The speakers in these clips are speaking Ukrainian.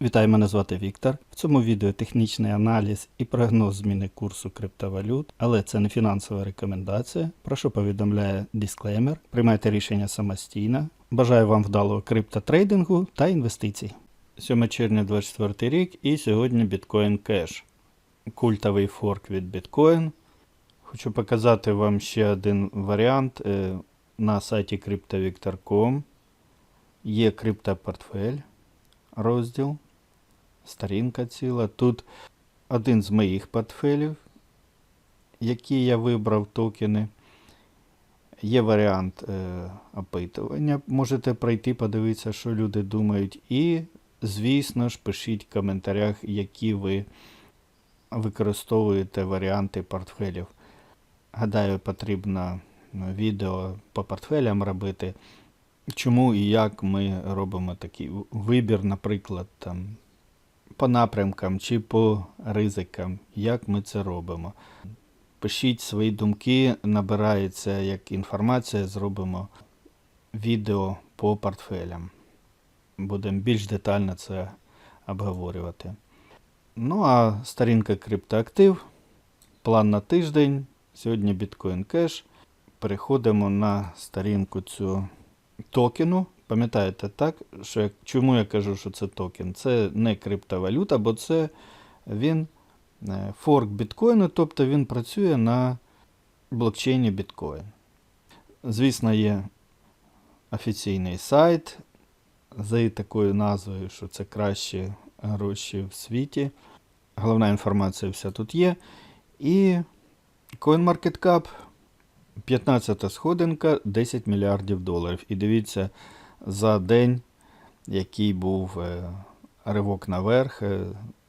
Вітаю, мене звати Віктор. В цьому відео технічний аналіз і прогноз зміни курсу криптовалют, але це не фінансова рекомендація. Про що повідомляє дисклеймер. Приймайте рішення самостійно. Бажаю вам вдалого криптотрейдингу та інвестицій. 7 червня 24 рік і сьогодні Bitcoin Cash. Культовий форк від Bitcoin. Хочу показати вам ще один варіант е, на сайті cryptovictor.com. Є криптопортфель розділ, сторінка ціла. Тут один з моїх портфелів, які я вибрав токени. Є варіант е, опитування. Можете пройти, подивитися, що люди думають. І, звісно ж, пишіть в коментарях, які ви використовуєте варіанти портфелів. Гадаю, потрібно ну, відео по портфелям робити. Чому і як ми робимо такий вибір, наприклад, там, по напрямкам чи по ризикам, як ми це робимо. Пишіть свої думки, набирається як інформація, зробимо відео по портфелям. Будемо більш детально це обговорювати. Ну а сторінка криптоактив, план на тиждень. Сьогодні Bitcoin Cash. Переходимо на сторінку цю токену. Пам'ятаєте, так? Що як, чому я кажу, що це токен? Це не криптовалюта, бо це він е, форк біткоїну, тобто він працює на блокчейні біткоін. Звісно, є офіційний сайт з такою назвою, що це кращі гроші в світі. Головна інформація вся тут є. І CoinMarketCap 15 сходинка 10 мільярдів доларів. І дивіться, за день, який був е, ривок наверх, е,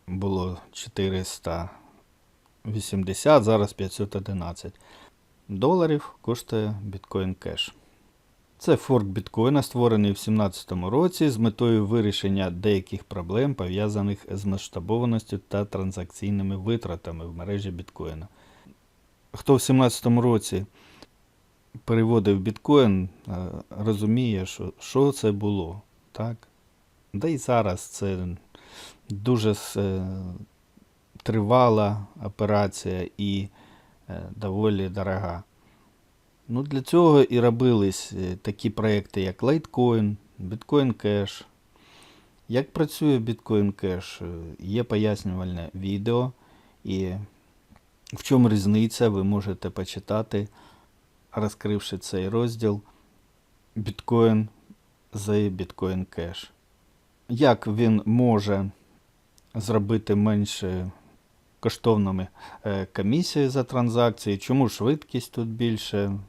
було 480, зараз 511 доларів коштує біткоін кеш. Це форк біткоїна, створений в 2017 році з метою вирішення деяких проблем, пов'язаних з масштабованістю та транзакційними витратами в мережі біткоїна. Хто в 2017 році переводив біткоін, е, розуміє, що, що це було. Так? Да і зараз це дуже е, тривала операція і е, доволі дорога. Ну, Для цього і робились такі проекти, як Litecoin, Bitcoin Cash. Як працює Bitcoin Cash? Є пояснювальне відео, і в чому різниця, ви можете почитати розкривши цей розділ біткоін з Bitcoin Cash. Як він може зробити менше коштовними е, комісії за транзакції, чому швидкість тут більше,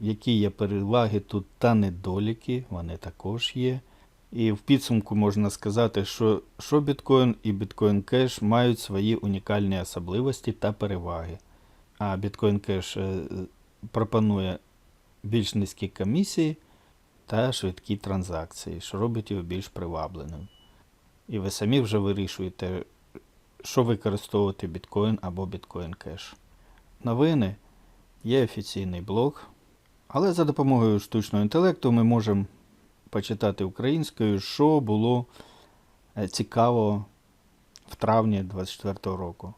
які є переваги тут та недоліки, вони також є. І в підсумку можна сказати, що що біткоін і біткоін кеш мають свої унікальні особливості та переваги. А біткоін кеш пропонує більш низькі комісії та швидкі транзакції, що робить його більш привабленим. І ви самі вже вирішуєте, що використовувати біткоін або біткоін кеш. Новини є офіційний блог, але за допомогою штучного інтелекту ми можемо почитати українською, що було е, цікаво в травні 2024 року.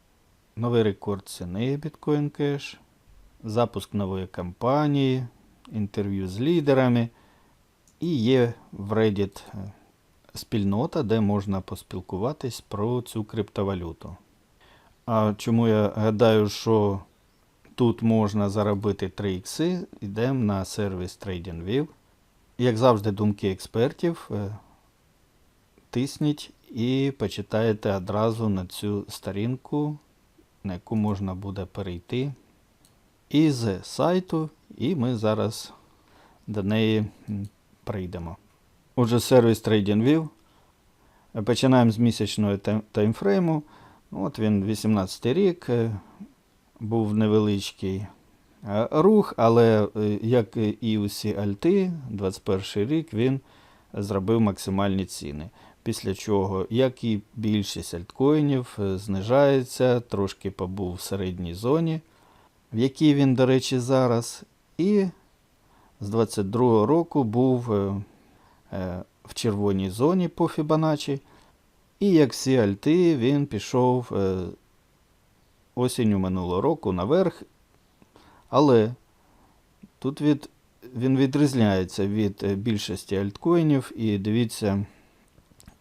Новий рекорд ціни біткоін кеш запуск нової кампанії, інтерв'ю з лідерами. І є в Reddit е, спільнота, де можна поспілкуватись про цю криптовалюту. А чому я гадаю, що тут можна заробити 3 ікси, йдемо на сервіс TradingView. Як завжди, думки експертів. Е, тисніть і почитаєте одразу на цю сторінку, на яку можна буде перейти із сайту, і ми зараз до неї прийдемо. Отже, сервіс TradingView. Починаємо з місячного таймфрейму. От він 18 рік, е, був невеличкий е, рух, але е, як і усі альти, 21 рік він зробив максимальні ціни. Після чого, як і більшість альткоїнів, знижається, трошки побув в середній зоні в якій він, до речі, зараз, і з 22-го року був е, е, в червоній зоні по Фібоначчі. І як всі альти, він пішов е, осінню минулого року наверх. Але тут від, він відрізняється від більшості альткоїнів. І дивіться,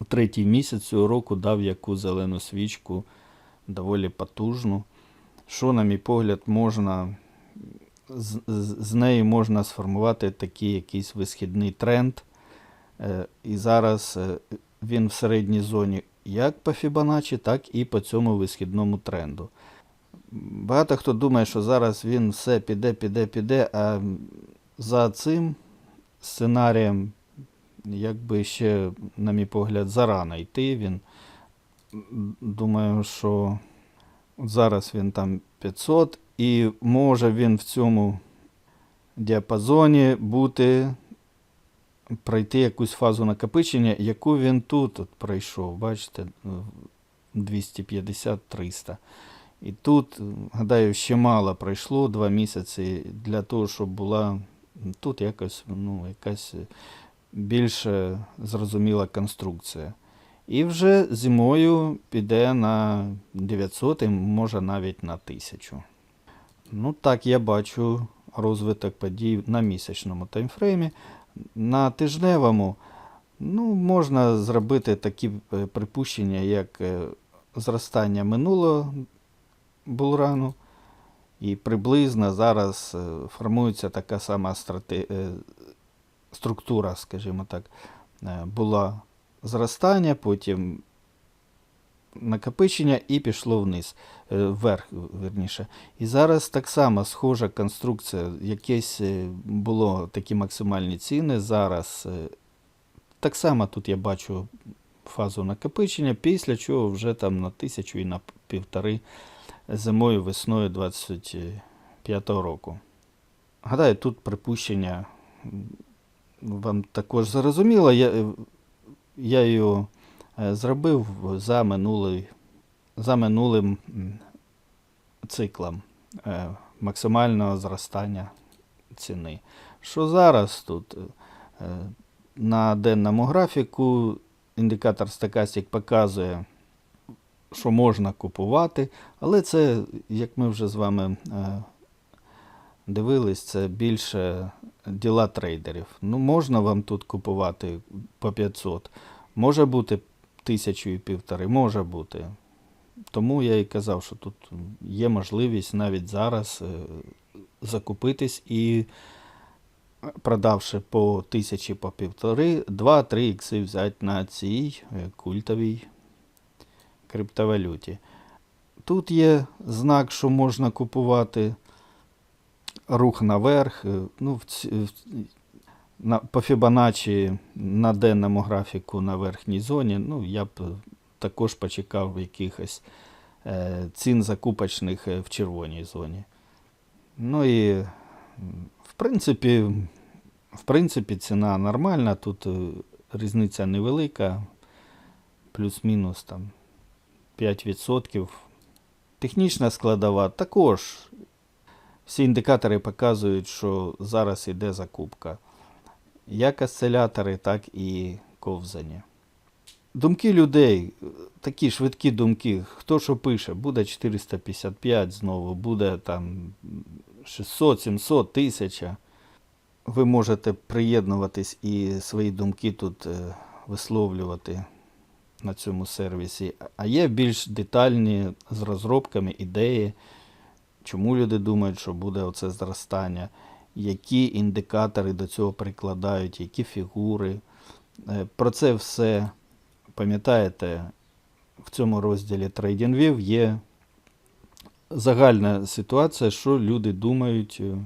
у третій місяць цього року дав яку зелену свічку доволі потужну. Що, на мій погляд, можна з, з, неї можна сформувати такий якийсь висхідний тренд. Е, і зараз е, він в середній зоні як по Fibonacci, так і по цьому висхідному тренду. Багато хто думає, що зараз він все піде, піде, піде, а за цим сценарієм, якби ще, на мій погляд, зарано йти. Він думаю, що зараз він там 500, і може він в цьому діапазоні бути, пройти якусь фазу накопичення, яку він тут от пройшов. Бачите, 250-300. І тут, гадаю, ще мало пройшло два місяці для того, щоб була тут якось, ну, якась більш зрозуміла конструкція. І вже зимою піде на 900, може навіть на 1000. Ну так, я бачу розвиток подій на місячному таймфреймі. На тижневому ну, можна зробити такі е, припущення, як е, зростання минулого булрану. І приблизно зараз е, формується така сама страте... е, структура, скажімо так, була зростання, потім накопичення і пішло вниз, е, вверх, верніше. І зараз так само схожа конструкція. Якесь е, було такі максимальні ціни. Зараз е, так само тут я бачу фазу накопичення, після чого вже там на тисячу і на півтори зимою, весною 25-го року. Гадаю, тут припущення вам також зрозуміло. Я, я його е, зробив за, минулий, за минулим циклом е, максимального зростання ціни. Що зараз тут? Е, На денному графіку індикатор Stochastic показує, що можна купувати, але це, як ми вже з вами дивились, це більше діла трейдерів. Ну, можна вам тут купувати по 500. Може бути тисячу і півтори, може бути. Тому я і казав, що тут є можливість навіть зараз е, закупитись і, продавши по тисячі по півтори, 2-3 ікси взяти на цій е, культовій криптовалюті. Тут є знак, що можна купувати рух наверх. е, Ну, на, по Fibonacci на денному графіку на верхній зоні. Ну, я б е, також почекав якихось е, цін закупочних е, в червоній зоні. Ну і, в принципі, в принципі, ціна нормальна, тут різниця невелика, плюс-мінус там 5%. Технічна складова також. Всі індикатори показують, що зараз йде закупка. Як осцилятори, так і ковзання. Думки людей, такі швидкі думки. Хто що пише, буде 455 знову, буде там 600, 700, 1000. Ви можете приєднуватись і свої думки тут е, висловлювати на цьому сервісі. А є більш детальні з розробками ідеї, чому люди думають, що буде оце зростання, які індикатори до цього прикладають, які фігури. Е, Про це все, пам'ятаєте, в цьому розділі TradingView є загальна ситуація, що люди думають. е,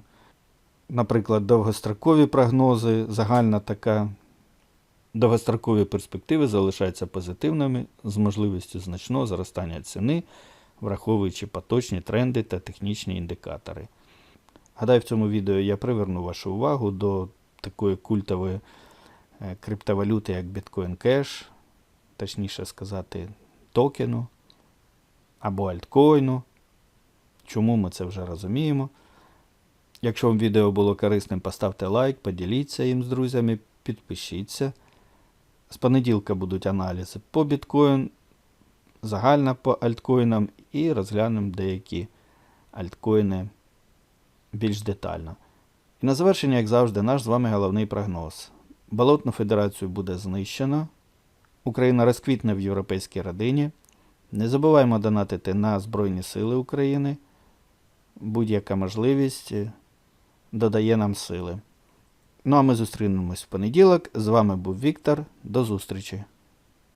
Наприклад, довгострокові прогнози, загальна така довгострокові перспективи залишаються позитивними з можливістю значного зростання ціни, враховуючи поточні тренди та технічні індикатори. Гадаю, в цьому відео я приверну вашу увагу до такої культової е, криптовалюти, як Bitcoin Cash, точніше сказати, токену або альткоїну. Чому ми це вже розуміємо? Якщо вам відео було корисним, поставте лайк, поділіться їм з друзями, підпишіться. З понеділка будуть аналізи по біткоін загальна по альткоїнам і розглянемо деякі альткоїни більш детально. І на завершення, як завжди, наш з вами головний прогноз. Болотну федерацію буде знищено. Україна розквітне в європейській родині. Не забуваємо донатити на Збройні Сили України. Будь-яка можливість е, додає нам сили. Ну а ми зустрінемось в понеділок. З вами був Віктор. До зустрічі!